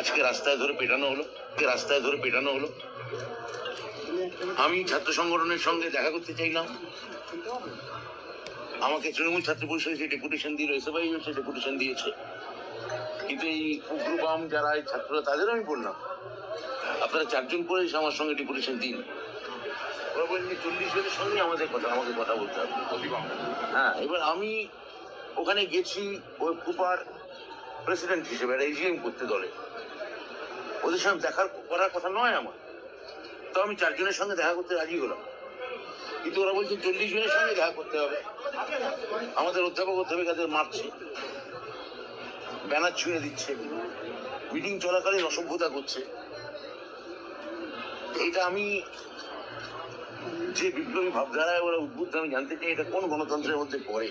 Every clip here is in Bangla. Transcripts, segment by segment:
আজকে রাস্তায় ধরে পেটানো হলো। রাস্তায় ধরে পেটানো হলো। আমি ছাত্র সংগঠনের সঙ্গে দেখা করতে চাইলাম। আমাকে তৃণমূল ছাত্র পরিষদ যে ডেপুটেশন দিল এসএফআই সে ডেপুটেশন দিয়েছে, কিন্তু এই উগ্রবাম যারা এই ছাত্ররা, তাদের আমি বললাম, আপনারা চারজন করে এসে আমার সঙ্গে ডেপুটেশন দিন। চল্লিশ জনের সঙ্গে আমাদের কথা, আমাকে কথা বলতে হবে। হ্যাঁ এবার আমি ওখানে গেছি, ওই কুপার প্রেসিডেন্ট হিসেবে এজিএম করতে দলে। ওদের সঙ্গে দেখার করার কথা নয় আমার। তো আমি চারজনের সঙ্গে দেখা করতে রাজি হলাম। কিন্তু ওরা বলছে চল্লিশ জনের সঙ্গে দেখা করতে হবে। আমাদের অধ্যাপক অধ্যাপিকাদের মারছে। ব্যানার ছুঁয়ে দিচ্ছে। মিটিং চলাকালীন অসভ্যতা করছে। এটা আমি যে বিপ্লবী ভাবধারায় ওরা উদ্বুদ্ধ আমি জানতে চাই, এটা কোন গণতন্ত্রের মধ্যে পড়ে?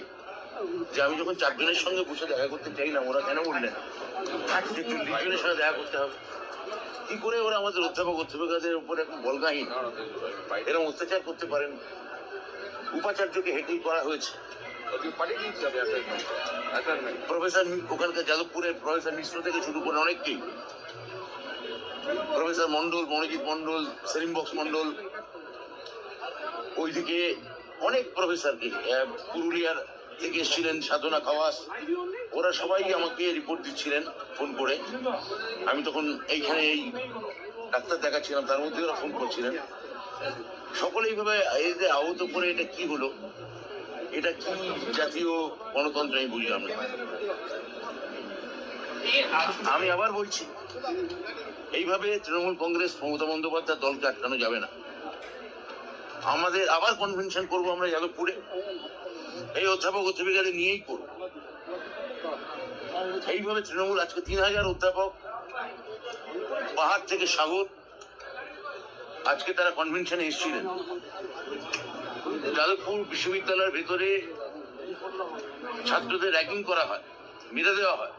যে আমি যখন চারজনের সঙ্গে বসে দেখা করতে চাইলাম ওরা কেন বললেন সঙ্গে দেখা করতে হবে। কি করে ওরা আমাদের অধ্যাপক এখন বলগাহীন? এরকম অত্যাচার করতে পারেন উপাচার্যকে হেটেল করা হয়েছে। প্রফেসর ওখানকার যাদবপুরের প্রফেসর মিশ্র থেকে শুরু করে অনেককেই। প্রফেসর মন্ডল মনোজিৎ মন্ডল সেলিম বক্স মন্ডল ওইদিকে অনেক প্রফেসরকে পুরুলিয়ার থেকে এসেছিলেন সাধনা খাওয়াস। ওরা সবাই আমাকে রিপোর্ট দিচ্ছিলেন ফোন করে। আমি তখন এইখানে এই ডাক্তার দেখাচ্ছিলাম, তার মধ্যে ওরা ফোন করছিলেন। সকলে এইভাবে এদের আহত করে এটা কি হলো? এটা কি জাতীয় গণতন্ত্র, আমি বুঝলাম না। আমি আবার বলছি, এইভাবে তৃণমূল কংগ্রেস, মমতা বন্দ্যোপাধ্যায় দলকে আটকানো যাবে না। আমাদের আবার কনভেনশন করব আমরা যাদবপুরে। এই অধ্যাপক অধ্যাপিকাদের নিয়েই করব। এইভাবে তৃণমূল, আজকে তিন হাজার অধ্যাপক পাহাড় থেকে সাগর, আজকে তারা কনভেনশনে এসেছিলেন। যাদবপুর বিশ্ববিদ্যালয়ের ভেতরে ছাত্রদের র্যাগিং করা হয়, মেরে দেওয়া হয়।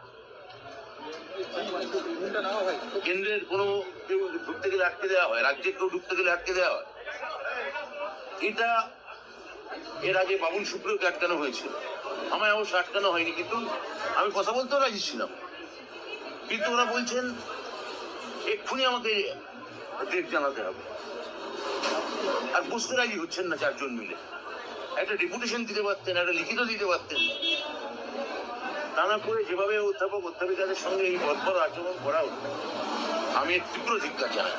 কেন্দ্রের কোনো কেউ ঢুকতে গেলে আটকে দেওয়া হয়, রাজ্যের কেউ ঢুকতে গেলে আটকে দেওয়া হয়। এটা এর আগে বাবুল সুপ্রিয়কে আটকানো হয়েছিল। আমায় অবশ্য আটকানো হয়নি, কিন্তু আমি কথা বলতেও রাজি ছিলাম। কিন্তু ওরা বলছেন, এক্ষুনি আমাকে ডেট জানাতে হবে। আর বুঝতে রাজি হচ্ছেন না চারজন মিলে। একটা ডেপুটেশন দিতে পারতেন, একটা লিখিত দিতে পারতেন। তা না করে যেভাবে অধ্যাপক অধ্যাপিকাদের সঙ্গে এই বর্বর আচরণ করা হতো আমি তীব্র জানাই।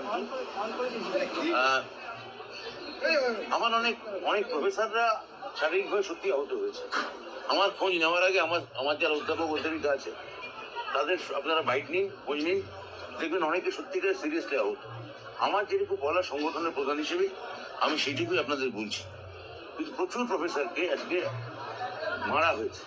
বললাম আহ, আমার অনেক অনেক প্রফেসররা শারীরিকভাবে সত্যি আহত হয়েছে। আমার খোঁজ নেওয়ার আগে আমার আমার যারা অধ্যাপক অধ্যাপিকা আছে তাদের আপনারা বাইক নিন খোঁজ নিন দেখবেন অনেকে সত্যিকার সিরিয়াসলি আহত। আমার যেটুকু বলা সংগঠনের প্রধান হিসেবে আমি সেটুকুই আপনাদের বলছি। কিন্তু প্রচুর প্রফেসরকে আজকে মারা হয়েছে।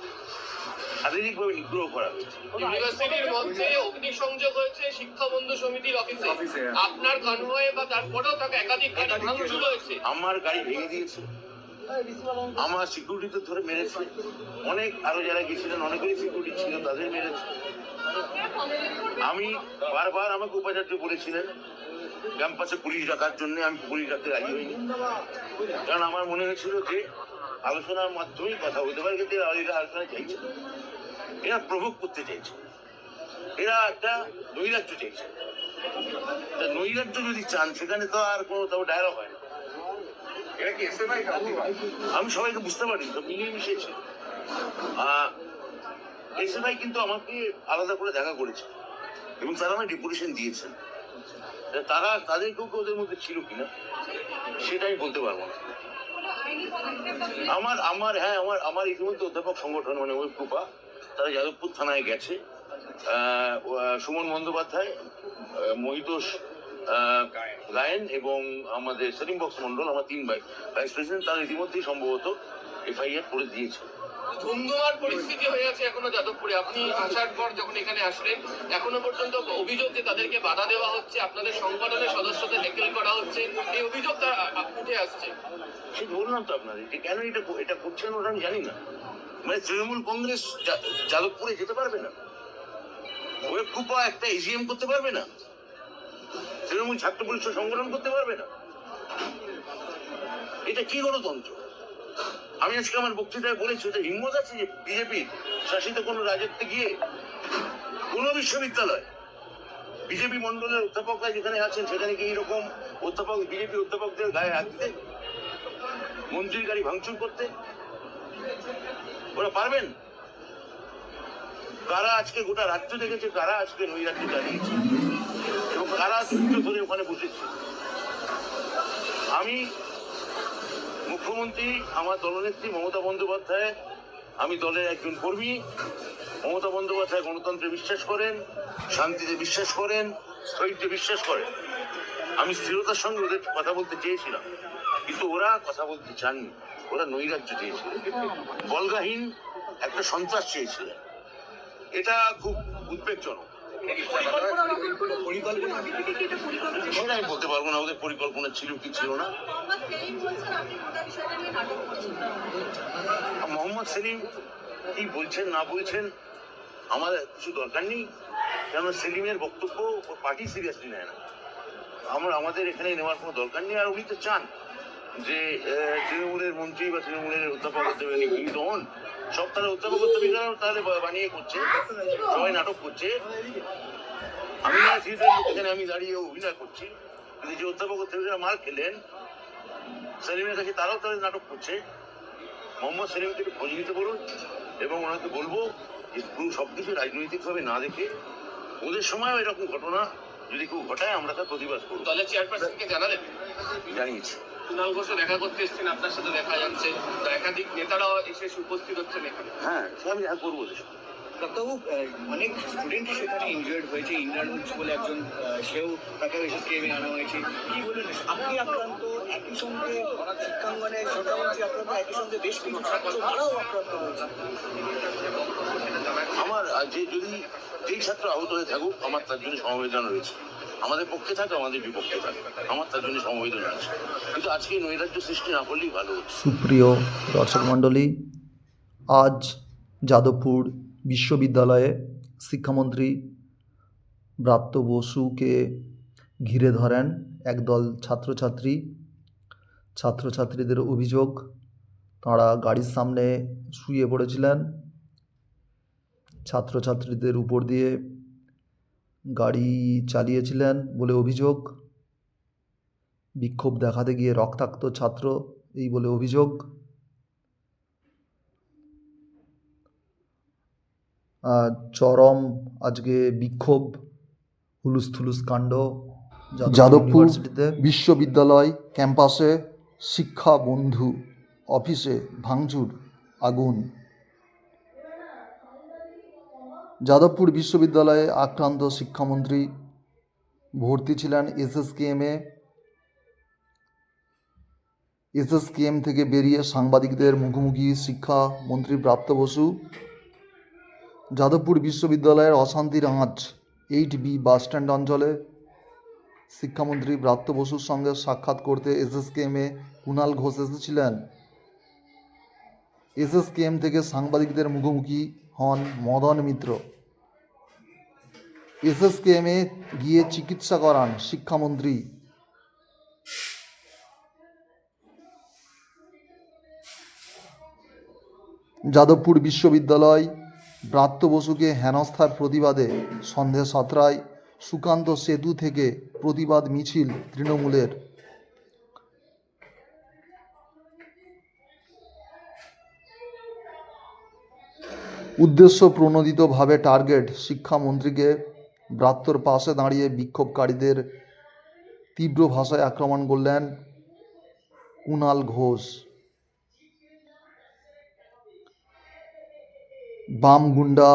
শারীরিকভাবে নিগ্রহ করা হয়েছে ইউনিভার্সিটির মধ্যে অগ্নিসংযোগ হয়েছে শিক্ষা বন্ধু সমিতির অফিসে অফিসে। আপনার কনভয়ে বা তারপরেও তাকে একাধিক গাড়ি ভাঙচুর হয়েছে। আমার গাড়ি ভেঙে দিয়েছে। আমার সিকিউরিটি ধরে মেরেছে। অনেক আরও যারা গেছিলেন অনেকেরই সিকিউরিটি ছিল তাদের মেরেছে। আমি বারবার আমাকে উপাচার্য বলেছিলেন ক্যাম্পাসে পুলিশ ডাকার জন্য আমি পুলিশ ডাকতে রাজি হইনি। কারণ আমার মনে হয়েছিল যে আলোচনার মাধ্যমেই কথা হতে পারে কিন্তু আলোচনা চাইছে না। এরা প্রভোগ করতে চাইছে এরা একটা নৈরাজ্য চাইছে তা নৈরাজ্য যদি চান, সেখানে তো আর কোনো তাও ডায়লগ হয় এটা কি আমি সবাইকে বুঝতে পারি তো মিলিয়ে মিশেছে এসএফআই কিন্তু আমাকে আলাদা করে দেখা করেছে। এবং তারা আমায় ডেপুটেশন দিয়েছেন তারা, তাদের কেউ ওদের মধ্যে ছিল কিনা, সেটা আমি বলতে পারব না। আমার আমার হ্যাঁ আমার আমার ইতিমধ্যে অধ্যাপক সংগঠন মানে ওই কৃপা তারা যাদবপুর থানায় গেছে সুমন বন্দ্যোপাধ্যায় মহিতোষ গায়েন এবং আমাদের সেলিম বক্স মন্ডল আমার তিন ভাই। ভাইস প্রেসিডেন্ট তারা ইতিমধ্যেই সম্ভবত এফআইআর করে দিয়েছে। ধুমধুমার পরিস্থিতি হয়ে আছে এখনও যাদবপুরে। আপনি আসার পর যখন এখানে আসলেন এখনও পর্যন্ত অভিযোগ যে তাদেরকে বাধা দেওয়া হচ্ছে আপনাদের সংগঠনের সদস্যদের হেকেল করা হচ্ছে এই অভিযোগ তা উঠে আসছে। সে বললাম তো আপনাদের কেন এটা এটা করছেন ওটা আমি জানি না। মানে তৃণমূল কংগ্রেস যাদবপুরে যেতে পারবে না। ওই কুপা একটা এজিএম করতে পারবে না। তৃণমূল ছাত্র পরিষদ সংগঠন করতে পারবে না। এটা কি গণতন্ত্র? আমি আজকে আমার বক্তৃতায় বলেছি ওদের হিম্মত আছে যে বিজেপি শাসিত কোনো রাজত্বে গিয়ে কোন বিশ্ববিদ্যালয় বিজেপি মন্ডলের অধ্যাপকরা যেখানে আছেন সেখানে কি এইরকম অধ্যাপক বিজেপি অধ্যাপকদের গায়ে হাত দিতে, মন্ত্রীর গাড়ি ভাঙচুর করতে ওরা পারবেন? কারা আজকে গোটা রাজ্য দেখেছে? কারা আজকে নৈরাজ্য চালিয়েছে এবং কারা ধৈর্য ধরে ওখানে বসেছে? আমি মুখ্যমন্ত্রী, আমার দলনেত্রী মমতা বন্দ্যোপাধ্যায়, আমি দলের একজন কর্মী। মমতা বন্দ্যোপাধ্যায় গণতন্ত্রে বিশ্বাস করেন, শান্তিতে বিশ্বাস করেন, স্থৈর্যে বিশ্বাস করেন। আমি স্থিরতার সঙ্গে ওদের কথা বলতে চেয়েছিলাম। কিন্তু ওরা কথা বলতে চাননি ওরা নৈরাজ্য চেয়েছিল। বলগাহীন একটা সন্ত্রাস চেয়েছিলেন এটা খুব উদ্বেগজনক। সেটা আমি বলতে পারব না, ওদের পরিকল্পনা ছিল কি ছিল না। মোহাম্মদ সেলিম কি বলছেন, না বলছেন আমাদের কিছু দরকার নেই। কেন সেলিমের বক্তব্য পার্টি সিরিয়াসলি নেয় না। আমরা, আমাদের এখানে নেওয়ার কোনো দরকার নেই, আর উনি তো চান। যে তৃণমূলের মন্ত্রী বা তৃণমূলের অধ্যাপক কিন্তু হন সব তাহলে অধ্যাপক অধ্যাপিকারাও তাহলে বানিয়ে করছে সবাই নাটক করছে। আমি না এখানে আমি দাঁড়িয়ে অভিনয় করছি। কিন্তু যে অধ্যাপক অধ্যাপিকারা মার খেলেন সেলিমের কাছে তারাও তাদের নাটক করছে। মোহাম্মদ সেলিমকে একটু খোঁজ নিতে বলুন এবং ওনাকে বলব যে পুরো সব কিছু রাজনৈতিকভাবে না দেখে ওদের সময়ও এরকম ঘটনা যদি কেউ ঘটায় আমরা তার প্রতিবাদ করব। দলের চেয়ারপারসনকে জানালেন? জানিয়েছি। কুণাল ঘোষও দেখা করতে এসেছেন আপনার সাথে দেখা যাচ্ছে। তো একাধিক নেতারাও এসে উপস্থিত হচ্ছেন এখানে। হ্যাঁ আমি দেখা করব ডাক্তারবাবু অনেক স্টুডেন্টই সেখানে ইনজয়ার্ড হয়েছে ইন্দ্রানুজ বলে একজন সেও তাকে এসএসকেএমে আনা হয়েছে। কি বললেন? আপনি আক্রান্ত একই সঙ্গে শিক্ষাঙ্গনে শিক্ষামন্ত্রী আক্রান্ত একই সঙ্গে বেশ কিছু ছাত্র তারাও আক্রান্ত হয়েছে। আমার যে যদি যেই ছাত্র আহত হয়ে থাকুক আমার তার জন্য সমবেদনা রয়েছে। আমাদের পক্ষে থাকে, আমাদের বিপক্ষে থাকে। আমার তার জন্য সমবেদনা আছে কিন্তু আজকে নৈরাজ্য সৃষ্টি না করলেই ভালো সুপ্রিয় দর্শক মণ্ডলী, আজ যাদবপুর বিশ্ববিদ্যালয়ে শিক্ষামন্ত্রী ব্রাত্য বসুকে ঘিরে ধরেন একদল ছাত্রছাত্রী। ছাত্রছাত্রীদের অভিযোগ, তাঁরা গাড়ির সামনে শুয়ে পড়েছিলেন। ছাত্রছাত্রীদের উপর দিয়ে গাড়ি চালিয়েছিলেন বলে অভিযোগ। বিক্ষোভ দেখাতে গিয়ে রক্তাক্ত ছাত্র এই বলে অভিযোগ। চরম আজকে বিক্ষোভ হুলুস থুলুস কাণ্ড যাদবপুর বিশ্ববিদ্যালয় ক্যাম্পাসে শিক্ষা বন্ধু অফিসে ভাঙচুর আগুন। যাদবপুর বিশ্ববিদ্যালয়ে আক্রান্ত শিক্ষামন্ত্রী ভর্তি ছিলেন এসএসকেএমে। এসএসকেএম থেকে বেরিয়ে সাংবাদিকদের মুখোমুখি শিক্ষামন্ত্রী প্রাপ্ত বসু। যাদবপুর বিশ্ববিদ্যালয়ের অশান্তির আঁচ এইট বি বাসস্ট্যান্ড অঞ্চলে শিক্ষামন্ত্রী ব্রাত্য বসুর সঙ্গে সাক্ষাৎ করতে এসএসকেএমে কুণাল ঘোষ এসেছিলেন। এসএসকেএম থেকে সাংবাদিকদের মুখোমুখি হন মদন মিত্র। এসএসকেএমে গিয়ে চিকিৎসা করান শিক্ষামন্ত্রী। যাদবপুর বিশ্ববিদ্যালয়, ব্রাত্য বসুকে হেনস্থার প্রতিবাদে সন্ধে সাতটায় সুকান্ত সেতু থেকে প্রতিবাদ মিছিল তৃণমূলের। উদ্দেশ্য প্রণোদিতভাবে টার্গেট শিক্ষামন্ত্রীকে ব্রাত্যর পাশে দাঁড়িয়ে বিক্ষোভকারীদের তীব্র ভাষায় আক্রমণ করলেন কুণাল ঘোষ। বাম গুন্ডা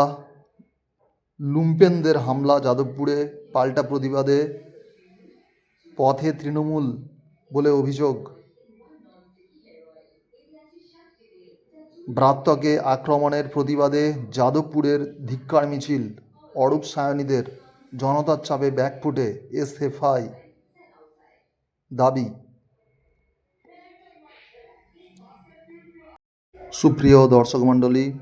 লুম্পেনদের হামলা যাদবপুরে পাল্টা প্রতিবাদে পথে তৃণমূল বলে অভিযোগ। ব্রাত্যকে আক্রমণের প্রতিবাদে যাদবপুরের ধিক্কার মিছিল। অরূপ সায়নীদের জনতার চাপে ব্যাকফুটে এসএফআই দাবি। সুপ্রিয় দর্শক মণ্ডলী,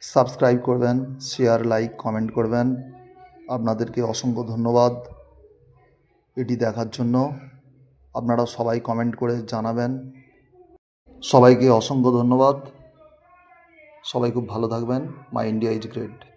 সাবস্ক্রাইব করবেন, শেয়ার, লাইক, কমেন্ট করবেন। আপনাদেরকে অসংখ্য ধন্যবাদ। এটি দেখার জন্য আপনারা সবাই কমেন্ট করে জানাবেন। সবাইকে অসংখ্য ধন্যবাদ। সবাই খুব ভালো থাকবেন। My India is great